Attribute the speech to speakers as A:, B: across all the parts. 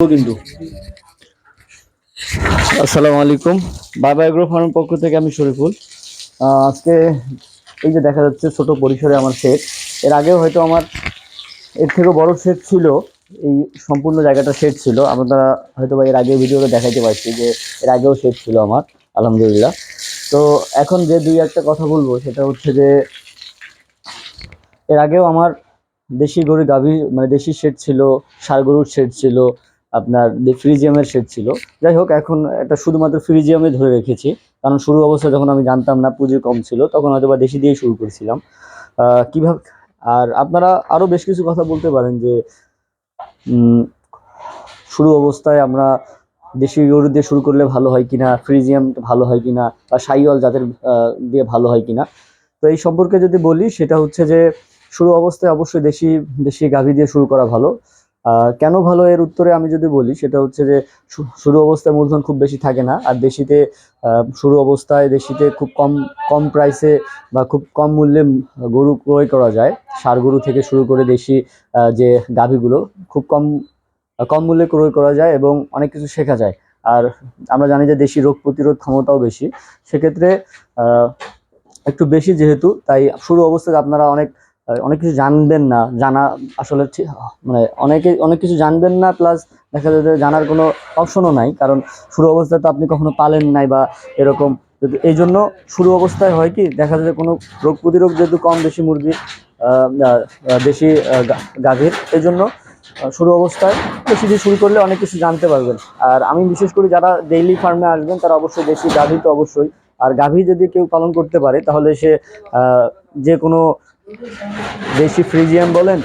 A: কিন্তু। আসসালামু আলাইকুম। বাবা এগ্রো ফার্মের পক্ষ থেকে আমি শরীফুল। আজকে এই যে দেখা যাচ্ছে ছোট পরিসরে আমার শেড এর আগেও হয়তো আমার এর থেকেও বড় শেড ছিল। এই সম্পূর্ণ জায়গাটা শেড ছিল। আমরা হয়তো বা এর আগে ভিডিওতে দেখাইতে পারছি যে এর আগেও শেড ছিল আমার। আলহামদুলিল্লাহ। তো এখন যে দুই একটা কথা বলব, সেটা হচ্ছে যে এর আগেও আমার দেশি গরু গাভী মানে দেশি শেড ছিল ষাড় গরুর শেড ছিল আপনার ফ্রিজিয়ামের শেড ছিল। যাই হোক, এখন এটা শুধুমাত্র ফ্রিজিয়ামে ধরে রেখেছি। কারণ শুরু অবস্থায় যখন আমি জানতাম না পুঁজি কম ছিল, তখন হয়তো বা দেশি দিয়েই শুরু করেছিলাম। কীভাবে আর আপনারা আরও বেশ কিছু কথা বলতে পারেন যে শুরু অবস্থায় আমরা দেশি গরু দিয়ে শুরু করলে ভালো হয় কিনা, ফ্রিজিয়াম ভালো হয় কিনা, বা সাইওয়াল জাতের দিয়ে ভালো হয় কিনা। তো এই সম্পর্কে যদি বলি, সেটা হচ্ছে যে, শুরু অবস্থায় অবশ্যই দেশি দেশি গাভী দিয়ে শুরু করা ভালো। কেন ভালো এর উত্তরে আমি যদি বলি, সেটা হচ্ছে যে শুরু অবস্থায় মূলধন খুব বেশি থাকে না, আর দেশিতে শুরু অবস্থায় দেশিতে খুব কম কম প্রাইসে বা খুব কম মূল্যে গরু ক্রয় করা যায়। ষাড় গরু থেকে শুরু করে দেশি যে গাভীগুলো খুব কম কম মূল্যে ক্রয় করা যায় এবং অনেক কিছু শেখা যায়। আর আমরা জানি যে দেশি রোগ প্রতিরোধ ক্ষমতাও বেশি। সেক্ষেত্রে একটু বেশি যেহেতু, তাই শুরু অবস্থায় আপনারা অনেক অনেক কিছু জানবেন না, জানা আসলে মানে অনেকে, অনেক কিছু জানবেন না প্লাস দেখা যায় জানার কোনো অপশনও নাই, কারণ শুরু অবস্থায় তো আপনি কখনো পালেন নাই বা এরকম। এই জন্য শুরু অবস্থায় হয় কি, দেখা যায় কোনো রোগ প্রতিরোধ যেহেতু কম বেশি মুরগি দেশি গাভীর, এই জন্য শুরু অবস্থায় বেশি দিয়ে শুরু করলে অনেক কিছু জানতে পারবেন। আর আমি বিশেষ করে যারা ডেইলি ফার্মে আসবেন, তারা অবশ্যই দেশি গাভী তো অবশ্যই। আর গাভী যদি কেউ পালন করতে পারে, তাহলে সে যে কোনো দেশি ফ্রিজিয়াম বলেন,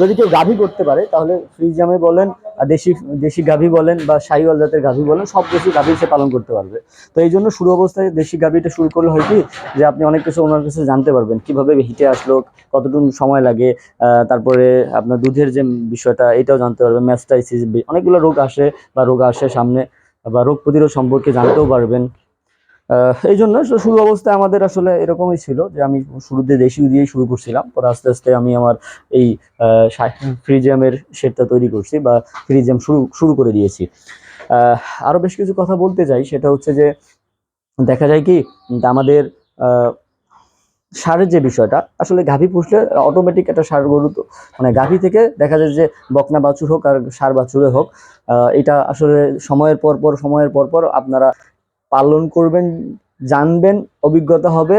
A: যদি কেউ গাভী করতে পারে, তাহলে ফ্রিজিয়ামে বলেন, আর দেশি দেশি গাভী বলেন বা সাইওয়াল জাতের গাভী বলেন, সব দেশি গাভী সে পালন করতে পারবে। তো এই জন্য শুরু অবস্থায় দেশি গাভীটা শুরু করলে হয় কি, যে আপনি অনেক কিছু ওনার কাছে জানতে পারবেন, কীভাবে হিটে আসলো, কতটুকু সময় লাগে তারপরে আপনার দুধের যে বিষয়টা, এটাও জানতে পারবেন, ম্যাস্টাইসিস, অনেকগুলো রোগ আসে বা রোগ আসে সামনে, বা রোগ প্রতিরোধ সম্পর্কে জানতেও পারবেন। এই জন্য শুরু অবস্থায় আমাদের আসলে এরকমই ছিল যে আমি শুরুতে দেশি দিয়েই শুরু করছিলাম। পরে আস্তে আস্তে আমি আমার এই ফ্রিজিয়ামের শেডটা তৈরি করছি বা ফ্রিজিয়াম শুরু শুরু করে দিয়েছি। আহ, আরও বেশ কিছু কথা বলতে চাই। সেটা হচ্ছে যে দেখা যায় কি আমাদের সারের যে বিষয়টা আসলে গাভী পুষলে অটোমেটিক একটা সার গরু তো মানে গাভী থেকে দেখা যায় যে বকনা বাছুর হোক আর সার বাছুরে হোক এটা আসলে সময়ের পর পর সময়ের পর পর আপনারা পালন করবেন, জানবেন, অভিজ্ঞতা হবে,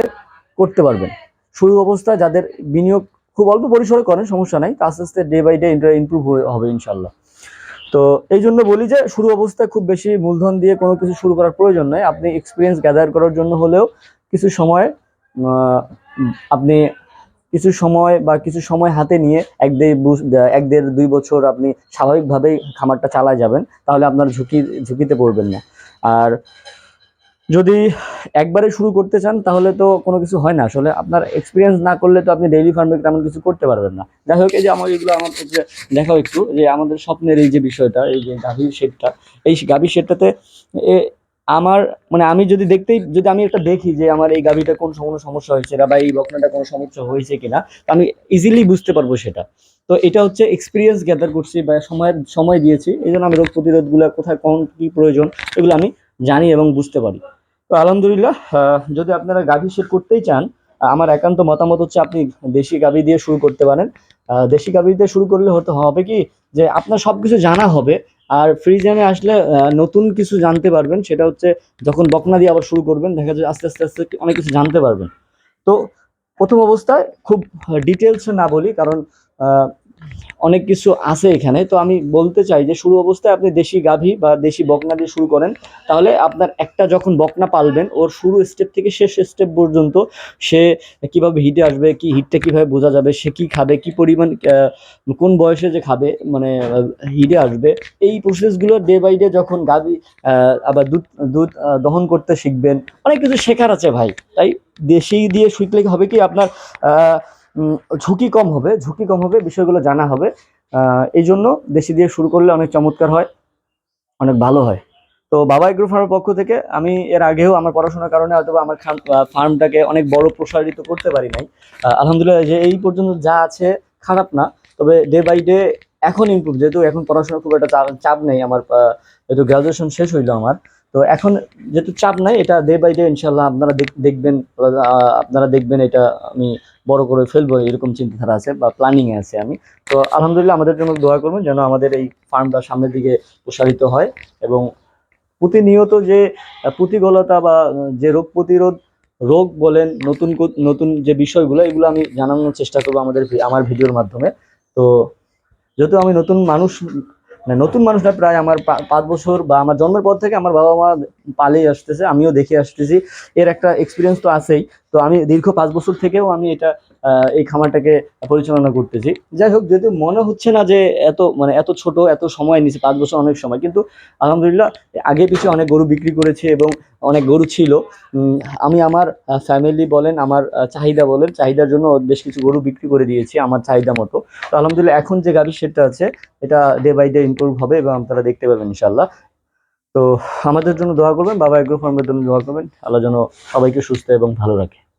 A: করতে পারবেন। শুরু অবস্থায় যাদের বিনিয়োগ খুব অল্প পরিসরে করেন, সমস্যা নাই। আস্তে আস্তে ডে বাই ডে ইমপ্রুভ হবে ইনশাল্লাহ তো এই জন্য বলি যে, শুরু অবস্থায় খুব বেশি মূলধন দিয়ে কোনো কিছু শুরু করার প্রয়োজন নয় আপনি এক্সপিরিয়েন্স গ্যাদার করার জন্য হলেও কিছু সময় আপনি কিছু সময় বা কিছু সময় হাতে নিয়ে এক দেড় এক দেড় দুই বছর আপনি স্বাভাবিকভাবেই খামারটা চালায় যাবেন, তাহলে আপনার ঝুঁকি ঝুঁকিতে পড়বেন না। আর যদি একবারে শুরু করতে চান, তাহলে তো কোনো কিছু হয় না। আসলে আপনার এক্সপিরিয়েন্স না করলে তো আপনি ডেইলি ফার্মে তেমন কিছু করতে পারবেন না। যাই হোক, এই যে আমার এগুলো আমার দেখাও একটু, যে আমাদের স্বপ্নের এই যে বিষয়টা, এই যে গাভীর শেডটা, এই গাভীর শেডটাতে আমার মানে আমি যদি দেখতেই, যদি আমি একটা দেখি যে আমার এই গাভীটা কোন কোনো সমস্যা হয়েছে বা এই বকনাটা কোনো সমস্যা হয়েছে কিনা আমি ইজিলি বুঝতে পারব সেটা। তো এটা হচ্ছে এক্সপিরিয়েন্স গ্যাদার করছি বা সময়ের, সময় দিয়েছি। এই জন্য আমি রোগ প্রতিরোধগুলো কোথায় কোন কী প্রয়োজন, এগুলো আমি জানি এবং বুঝতে পারি। তো আলহামদুলিল্লাহ যদি আপনারা গাভী শেড করতেই চান আমার একান্ত মতামত হচ্ছে আপনি দেশি গাভী দিয়ে শুরু করতে পারেন। দেশি গাভী দিয়ে শুরু করলে হতে হবে কি যে আপনার সবকিছু জানা হবে আর ফ্রিজিয়ামে আসলে আহ, নতুন কিছু জানতে পারবেন। সেটা হচ্ছে যখন বকনা দিয়ে আবার শুরু করবেন দেখা যায় আস্তে আস্তে আস্তে অনেক কিছু জানতে পারবেন। তো প্রথম অবস্থায় খুব ডিটেলস না বলি কারণ অনেক কিছু আছে এখানে। তো আমি বলতে চাই যে শুরু অবস্থায় আপনি দেশি গাভী বা দেশি বকনা দিয়ে শুরু করেন, তাহলে আপনার একটা যখন বকনা পালবেন, ওর শুরু স্টেপ থেকে শেষ স্টেপ পর্যন্ত সে কীভাবে হিটে আসবে, কি হিটটা কীভাবে বোঝা যাবে, সে কি খাবে, কি পরিমাণ কোন বয়সে যে খাবে মানে হিটে আসবে, এই প্রসেসগুলো ডে বাই ডে যখন গাভী আবার দুধ দুধ দহন করতে শিখবেন, অনেক কিছু শেখার আছে ভাই, তাই দেশি দিয়ে শিখলে হবে কি আপনার ঝুঁকি কম হবে, ঝুঁকি কম হবে, বিষয়গুলো জানা হবে। এই জন্য দেশি দিয়ে শুরু করলে অনেক চমৎকার হয়, অনেক ভালো হয়। তো বাবা এগ্রো ফার্মের পক্ষ থেকে আমি এর আগেও আমার পড়াশোনার কারণে হয়তো আমার ফার্মটাকে অনেক বড় প্রসারিত করতে পারি নাই। আলহামদুলিল্লাহ যে এই পর্যন্ত যা আছে খারাপ না, তবে ডে বাই ডে এখন ইমপ্রুভ যেহেতু এখন পড়াশোনা খুব একটা চাপ- নেই, আমার যেহেতু গ্রাজুয়েশন শেষ হইল আমার তো এখন যেহেতু চাপ নাই, এটা ডে বাই ডে ইনশাল্লাহ আপনারা দেখ- দেখবেন আপনারা দেখবেন এটা আমি বড় করে ফেলব, এরকম চিন্তাধারা আছে বা প্ল্যানিং আছে আমি। তো আলহামদুলিল্লাহ আমাদের জন্য দোয়া করবেন যেন আমাদের এই ফার্মটা সামনের দিকে প্রসারিত হয় এবং প্রতিনিয়ত যে প্রতিকূলতা বা যে রোগ প্রতিরোধ রোগ বলেন, নতুন নতুন যে বিষয়গুলো, এগুলো আমি জানানোর চেষ্টা করব আমাদের আমার ভিডিওর মাধ্যমে। তো যেহেতু আমি নতুন মানুষ মানে নতুন মানুষ না প্রায় আমার পাঁচ বছর বা আমার জন্মের পর থেকে আমার বাবা মা পালেই আসতেছে, আমিও দেখে আসতেছি। এর একটা এক্সপিরিয়েন্স তো আছেই। তো আমি দীর্ঘ পাঁচ বছর থেকেও আমি এটা এই খামারটাকে পরিচালনা করতেছি। যাই হোক যদি মনে হচ্ছে না যে এত মানে এত ছোট, এত সময় নিচ্ছে পাঁচ বছর অনেক সময়, কিন্তু আলহামদুলিল্লাহ, আগে পিছিয়ে অনেক গরু বিক্রি করেছে এবং অনেক গরু ছিল। আমি আমার ফ্যামিলি বলেন, আমার চাহিদা বলেন, চাহিদার জন্য বেশ কিছু গরু বিক্রি করে দিয়েছি আমার চাহিদা মতো। তো আলহামদুলিল্লাহ, এখন যে গাড়ির সেটটা আছে, এটা ডে বাই ডে ইমপ্রুভ হবে এবং আপনারা দেখতে পাবেন ইনশাল্লাহ তো আমাদের জন্য দোয়া করবেন, বাবা এগ্রো ফার্মের জন্য দোয়া করবেন। আল্লাহ যেন সবাইকে সুস্থ এবং ভালো রাখে।